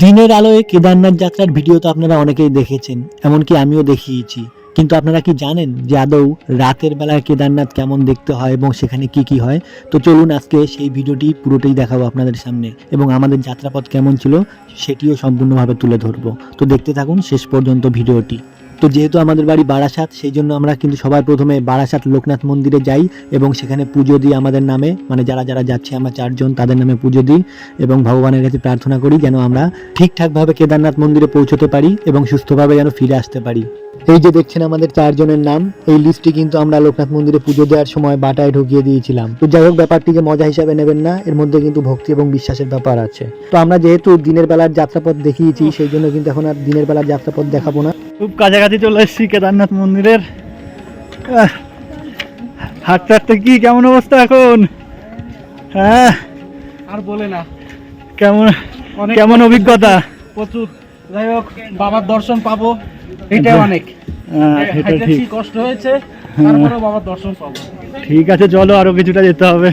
দিনের আলোয় কেদারনাথ যাত্রার ভিডিও তো আপনারা অনেকেই দেখেছেন, এমনকি আমিও দেখিয়েছি। কিন্তু আপনারা কি জানেন যে আদৌ রাতের বেলায় কেদারনাথ কেমন দেখতে হয় এবং সেখানে কি কি হয়? তো চলুন আজকে সেই ভিডিওটি পুরোটাই দেখাবো আপনাদের সামনে এবং আমাদের যাত্রাপথ কেমন ছিল সেটিও সম্পূর্ণভাবে তুলে ধরবো। তো দেখতে থাকুন শেষ পর্যন্ত ভিডিওটি। তো যেহেতু আমাদের বাড়ি বারাসাত, সেই জন্য আমরা কিন্তু সবার প্রথমে বারাসাত লোকনাথ মন্দিরে যাই এবং সেখানে পুজো দিই আমাদের নামে। মানে যারা যারা যাচ্ছে, আমরা চারজন তাদের নামে পুজো দিই এবং ভগবানের কাছে প্রার্থনা করি যেন আমরা ঠিকঠাকভাবে কেদারনাথ মন্দিরে পৌঁছতে পারি এবং সুস্থভাবে যেন ফিরে আসতে পারি। এই যে দেখছেন আমাদের চারজনের নাম এই লিস্টটি কিন্তু আমরা লোকনাথ মন্দিরে পুজো দেওয়ার সময় বাটায় ঢুকিয়ে দিয়েছিলাম। তো যাই হোক ব্যাপারটিকে মজা হিসাবে নেবেন না এর মধ্যে কিন্তু ভক্তি এবং বিশ্বাসের ব্যাপার আছে। তো আমরা যেহেতু দিনের বেলার যাত্রাপথ দেখিয়েছি সেই জন্য কিন্তু এখন আর দিনের বেলার যাত্রাপথ দেখাবো না। খুব কাছাকাছি চলে এসেছি কেদারনাথ মন্দিরের। হাঁটতে হাঁটতে কি কেমন অবস্থা এখন? হ্যাঁ? আর বলে না। কেমন কেমন অভিজ্ঞতা? প্রচুর। যাই হোক বাবার দর্শন পাবো। এটাই অনেক। হ্যাঁ, সেটা হাইটে ঠিক। কষ্ট হয়েছে দর্শন পাবো। ঠিক আছে চলো আরও কিছুটা যেতে হবে।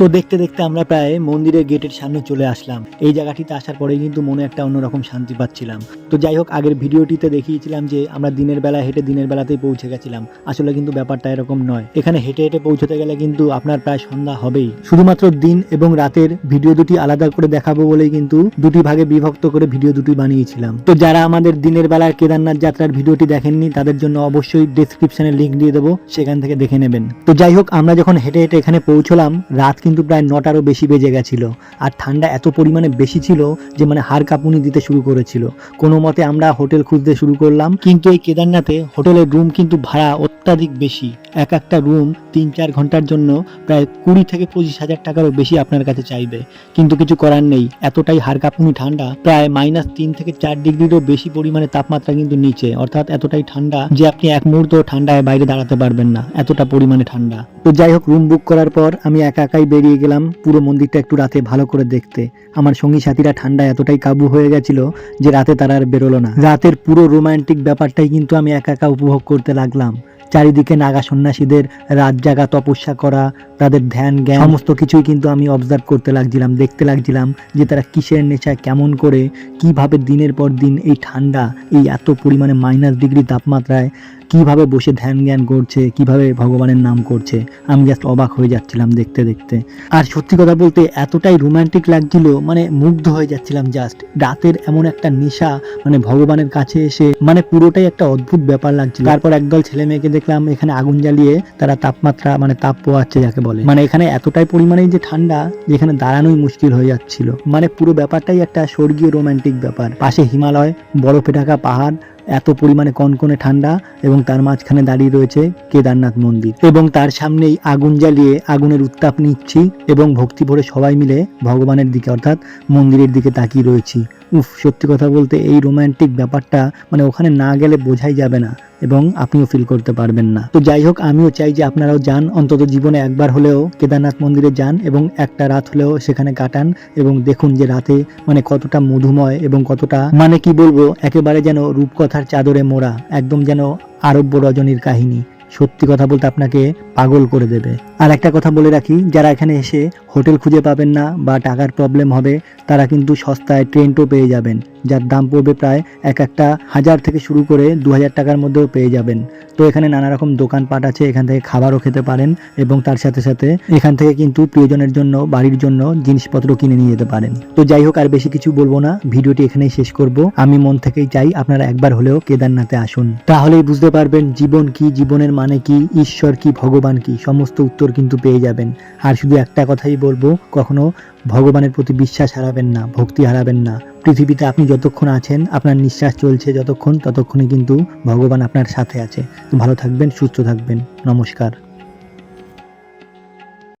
তো দেখতে দেখতে আমরা প্রায় মন্দিরের গেটের সামনে চলে আসলাম। এই জায়গাটিতে আসার পরেই কিন্তু মনে একটা অন্যরকম শান্তি পাচ্ছিলাম। তো যাই হোক, আগের ভিডিওটিতে দেখিয়েছিলাম যে আমরা দিনের বেলা হেঁটে দিনের বেলাতেই পৌঁছে গেছিলাম। আসলে কিন্তু ব্যাপারটা এরকম নয়। এখানে হেঁটে হেঁটে পৌঁছতে গেলে কিন্তু আপনার প্রায় সন্ধ্যা হবেই। শুধুমাত্র দিন এবং রাতের ভিডিও দুটি আলাদা করে দেখাবো বলেই কিন্তু দুটি ভাগে বিভক্ত করে ভিডিও দুটি বানিয়েছিলাম। তো যারা আমাদের দিনের বেলার কেদারনাথ যাত্রার ভিডিওটি দেখেননি, তাদের জন্য অবশ্যই ডিসক্রিপশনে লিংক দিয়ে দেবো। সেখান থেকে দেখে নেবেন। তো যাই হোক, আমরা যখন হেঁটে হেঁটে এখানে পৌঁছলাম, রাত কিন্তু প্রায় নটারও বেশি বেজে গেছিল। আর ঠান্ডা এত পরিমাণে বেশি ছিল যে মানে হাড় কাঁপুনি দিতে শুরু করেছিল। কোনো মতে আমরা হোটেল খুঁজতে শুরু করলাম। কিন্তু এই কেদারনাথে হোটেলের রুম কিন্তু ভাড়া অত্যাধিক বেশি। এক একটা রুম তিন চার ঘণ্টার জন্য প্রায় কুড়ি থেকে পঁচিশ হাজার টাকারও বেশি আপনার কাছে চাইবে। কিন্তু কিছু করার নেই। এতটাই হাড় কাঁপুনি ঠান্ডা, প্রায় মাইনাস তিন থেকে চার ডিগ্রিরও বেশি পরিমাণে তাপমাত্রা কিন্তু নিচে। অর্থাৎ এতটাই ঠান্ডা যে আপনি এক মুহূর্ত ঠান্ডায় বাইরে দাঁড়াতে পারবেন না। এতটা পরিমাণে ঠান্ডা। তো যাই হোক, রুম বুক করার পর আমি একা একাই বেরিয়ে গেলাম। পুরো মন্দিরটা একটু রাতে ভালো করে দেখতে। আমার সঙ্গী সাথীরা ঠান্ডা এতটাই কাবু হয়ে গেছিল যে রাতে তারা আর বেরোলো না। রাতের পুরো রোমান্টিক ব্যাপারটাই কিন্তু আমি একা একা উপভোগ করতে লাগলাম। চারিদিকে নাগা সন্ন্যাসীদের, রাত জাগা, তপস্যা করা, তাদের ধ্যান, জ্ঞান, সমস্ত কিছুই কিন্তু আমি অবজার্ভ করতে লাগছিলাম, দেখতে লাগছিলাম যে তারা কিসের নেশায় কেমন করে, কীভাবে দিনের পর দিন এই ঠান্ডা, এই এত পরিমাণে মাইনাস ডিগ্রি তাপমাত্রায় কীভাবে বসে ধ্যান জ্ঞান করছে, কীভাবে ভগবানের নাম করছে, আমি জাস্ট অবাক হয়ে যাচ্ছিলাম দেখতে দেখতে। আর সত্যি কথা বলতে এতটাই রোমান্টিক লাগছিল মানে মুগ্ধ হয়ে যাচ্ছিলাম জাস্ট রাতের এমন একটা নেশা মানে ভগবানের কাছে এসে মানে পুরোটাই একটা অদ্ভুত ব্যাপার লাগছিল। তারপর একদল ছেলে মেয়েকে দেখলাম, এখানে আগুন জ্বালিয়ে তারা তাপমাত্রা মানে তাপ পোয়াচ্ছে যাকে বলে। মানে এখানে এতটাই পরিমাণে যে ঠান্ডা, যেখানে দাঁড়ানোই মুশকিল হয়ে যাচ্ছিল। মানে পুরো ব্যাপারটাই একটা স্বর্গীয় রোমান্টিক ব্যাপার। পাশে হিমালয়, বরফে ঢাকা পাহাড় এত পরিমাণে কনকনে ঠান্ডা এবং তার মাঝখানে দাঁড়িয়ে রয়েছে কেদারনাথ মন্দির। এবং তার সামনেই আগুন জ্বালিয়ে আগুনের উত্তাপ নিচ্ছি এবং ভক্তি ভরে সবাই মিলে ভগবানের দিকে অর্থাৎ মন্দিরের দিকে তাকিয়ে রয়েছি। উফ, সত্যি কথা বলতে এই রোমান্টিক ব্যাপারটা মানে ওখানে না গেলে বোঝাই যাবে না এবং আপনিও ফিল করতে পারবেন না। তো যাই হোক, আমিও চাই যে আপনারাও যান, অন্তত জীবনে একবার হলেও কেদারনাথ মন্দিরে যান এবং একটা রাত হলেও সেখানে কাটান এবং দেখুন যে রাতে মানে কতটা মধুময় এবং কতটা মানে কি বলব, একেবারে যেন রূপকথার চাদরে মোড়া, একদম যেন আরব্য রজনীর কাহিনী। সত্যি কথা বলতে আপনাকে পাগল করে দেবে। আর একটা কথা বলে রাখি, যারা এখানে এসে হোটেল খুঁজে পাবেন না বা টাকার প্রবলেম হবে, তারা কিন্তু সস্তায় ট্রেনও পেয়ে যাবেন, যার দাম পড়বে প্রায় এক একটা হাজার থেকে শুরু করে দু হাজার টাকার মধ্যেও পেয়ে যাবেন। তো এখানে নানা রকম দোকানপাট আছে, এখান থেকে খাবারও খেতে পারেন এবং তার সাথে সাথে এখান থেকে কিন্তু প্রিয়জনের জন্য, বাড়ির জন্য জিনিসপত্র কিনে নিয়ে যেতে পারেন। তো যাই হোক, আর বেশি কিছু বলব না, ভিডিওটি এখানেই শেষ করব। আমি মন থেকেই চাই আপনারা একবার হলেও কেদারনাথে আসুন। তাহলেই বুঝতে পারবেন জীবন কি, জীবনের মানে কি, ঈশ্বর কি, ভগবান কি? সমস্ত উত্তর কিন্তু পেয়ে যাবেন। আর শুধু একটা কথাই বলব, কখনো ভগবানের প্রতি বিশ্বাস হারাবেন না, ভক্তি হারাবেন না। পৃথিবীতে আপনি যতক্ষণ আছেন, আপনার নিঃশ্বাস চলছে যতক্ষণ ততক্ষণে কিন্তু ভগবান আপনার সাথে আছে। ভালো থাকবেন, সুস্থ থাকবেন। নমস্কার।